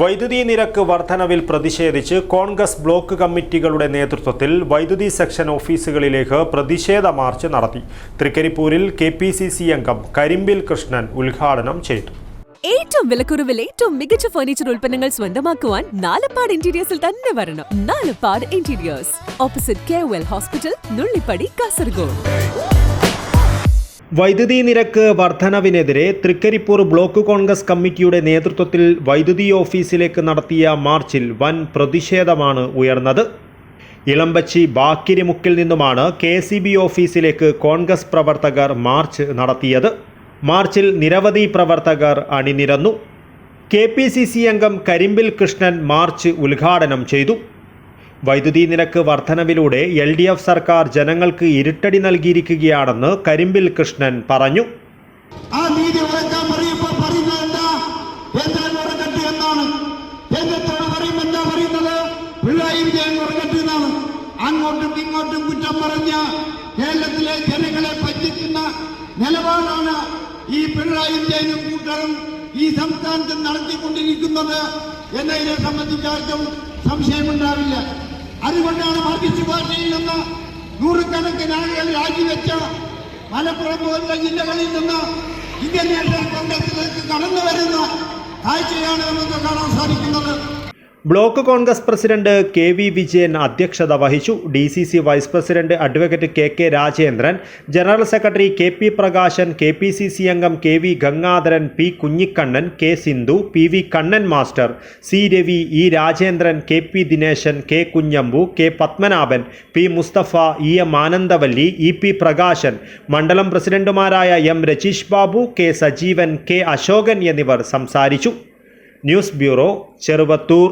വൈദ്യുതി നിരക്ക് വർധനവിൽ പ്രതിഷേധിച്ച് കോൺഗ്രസ് ബ്ലോക്ക് കമ്മിറ്റികളുടെ നേതൃത്വത്തിൽ വൈദ്യുതി സെക്ഷൻ ഓഫീസുകളിലേക്ക് പ്രതിഷേധ മാർച്ച് നടത്തി. തൃക്കരിപ്പൂരിൽ കെ പി സി സി അംഗം കരിമ്പിൽ കൃഷ്ണൻ ഉദ്ഘാടനം ചെയ്തു. ഏറ്റവും വിലക്കുറവിൽ ഏറ്റവും മികച്ച ഫർണിച്ചർ ഉൽപ്പന്നങ്ങൾ സ്വന്തമാക്കുവാൻ നാലപ്പാട് ഇന്റീരിയേഴ്സിൽ തന്നെ വരണം. Nalappad interiors opposite K hospital Nullippady Kasaragod വൈദ്യുതി നിരക്ക് വർധനവിനെതിരെ തൃക്കരിപ്പൂർ ബ്ലോക്ക് കോൺഗ്രസ് കമ്മിറ്റിയുടെ നേതൃത്വത്തിൽ വൈദ്യുതി ഓഫീസിലേക്ക് നടത്തിയ മാർച്ചിൽ വൻ പ്രതിഷേധമാണ് ഉയർന്നത്. ഇളമ്പച്ചി ബാക്കിരിമുക്കിൽ നിന്നുമാണ് കെ ഓഫീസിലേക്ക് കോൺഗ്രസ് പ്രവർത്തകർ മാർച്ച് നടത്തിയത്. മാർച്ചിൽ നിരവധി പ്രവർത്തകർ അണിനിരന്നു. കെ അംഗം കരിമ്പിൽ കൃഷ്ണൻ മാർച്ച് ഉദ്ഘാടനം ചെയ്തു. വൈദ്യുതി നിരക്ക് വർധനവിലൂടെ എൽ ഡി എഫ് സർക്കാർ ജനങ്ങൾക്ക് ഇരുട്ടടി നൽകിയിരിക്കുകയാണെന്ന് കരിമ്പിൽ കൃഷ്ണൻ പറഞ്ഞു. ആ നീതി ഉറക്കാൻ പറയുമ്പോ പറയുന്നത് എന്താ? കേന്ദ്രം എന്നാണ് കേന്ദ്രത്തോട് പറയുമ്പോൾ എന്താ പറയുന്നത്? പിള്ളായി വിജയൻ ഉറക്കട്ടെ എന്നാണ് അങ്ങോട്ടും ഇങ്ങോട്ടും കുറ്റം പറഞ്ഞ കേരളത്തിലെ ജനങ്ങളെ പറ്റിക്കുന്ന നിലപാടാണ് ഈ പിണറായി വിജയനും കൂട്ടരും ഈ സംസ്ഥാനത്ത് നടത്തിക്കൊണ്ടിരിക്കുന്നത് എന്നതിനെ സംബന്ധിച്ചാർക്കും സംശയമുണ്ടാവില്ല. അതുകൊണ്ടാണ് മാർക്സിസ്റ്റ് പാർട്ടിയിൽ നിന്ന് നൂറുകണക്കിന് ആളുകൾ രാജിവെച്ച മലപ്പുറം പോലുള്ള ജില്ലകളിൽ നിന്ന് ഇന്ത്യൻ നാഷണൽ കോൺഗ്രസിലേക്ക് കടന്നു വരുന്ന കാഴ്ചയാണ് നമുക്ക് കാണാൻ സാധിക്കുന്നത്. Block Congress president K V Vijayan അധ്യക്ഷത വഹിച്ചു. D C C vice president advocate K K Rajendran general secretary K P Prakashan K P C C അംഗം K V Gangadharan P Kunhikannan K Sindhu P V Kannan master C Ravi E Rajendran K P Dineshan K Kunhambu K Padmanabhan P Musthafa E M Anandavalli E P Prakashan മണ്ഡലം പ്രസിഡന്റുമാരായ M Rajeesh Babu K Sajeevan K Ashokan എന്നിവർ സംസാരിച്ചു. News bureau Cheruvathur.